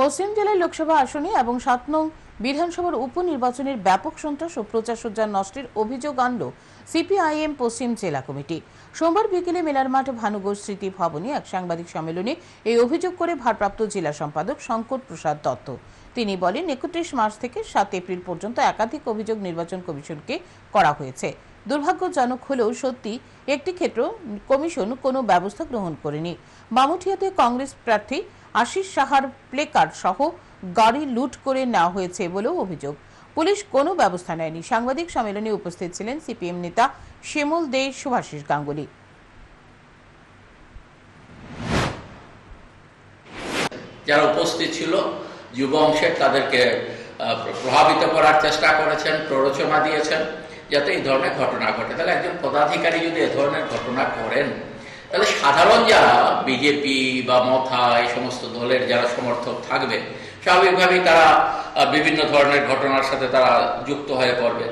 পশ্চিম জেলায় লোকসভা আসনে এবং সাত নং বিধানসভার উপনির্বাচনের ব্যাপক সন্ত্রাস ও প্রচার সজ্জার নষ্টের অভিযোগ আনল সিপিআইএম পশ্চিম জেলা কমিটি। সোমবার বিকেলে মেলার মাঠ ভানুগোষ স্মৃতি ভবনে এক সাংবাদিক সম্মেলনে এই অভিযোগ করে ভারপ্রাপ্ত জেলা সম্পাদক শঙ্কর প্রসাদ দত্ত। তিনি বলেন, একত্রিশ মার্চ থেকে সাত এপ্রিল পর্যন্ত একাধিক অভিযোগ নির্বাচন কমিশনকে করা হয়েছে। দুর্ভাগ্যজনক হলেও সত্যি একটি ক্ষেত্র কমিশন কোনো ব্যবস্থা গ্রহণ করেনি। মামুঠিয়াতে কংগ্রেস প্রার্থী আশিস সাহার প্লেকার্ড সহ গাড়ি লুট করে নেওয়া হয়েছে বলেও অভিযোগ। পুলিশ কোনো ব্যবস্থা নেয়নি। সাংবাদিক সম্মেলনে উপস্থিত ছিলেন সিপিএম নেতা শ্যামল দে, সুভাষিস গাঙ্গুলি। যারা উপস্থিত ছিল, যুব অংশের তাদেরকে প্রভাবিত করার চেষ্টা করেছেন, প্ররোচনা দিয়েছেন, যাতে এই ধরনের ঘটনা ঘটে। তাহলে একজন পদাধিকারী যদি এ ধরনের ঘটনা করেন তাহলে সাধারণ যারা বিজেপি বা মথা এই সমস্ত দলের যারা সমর্থক থাকবে, স্বাভাবিকভাবেই তারা বিভিন্ন ধরনের ঘটনার সাথে তারা যুক্ত হয়ে পড়বে।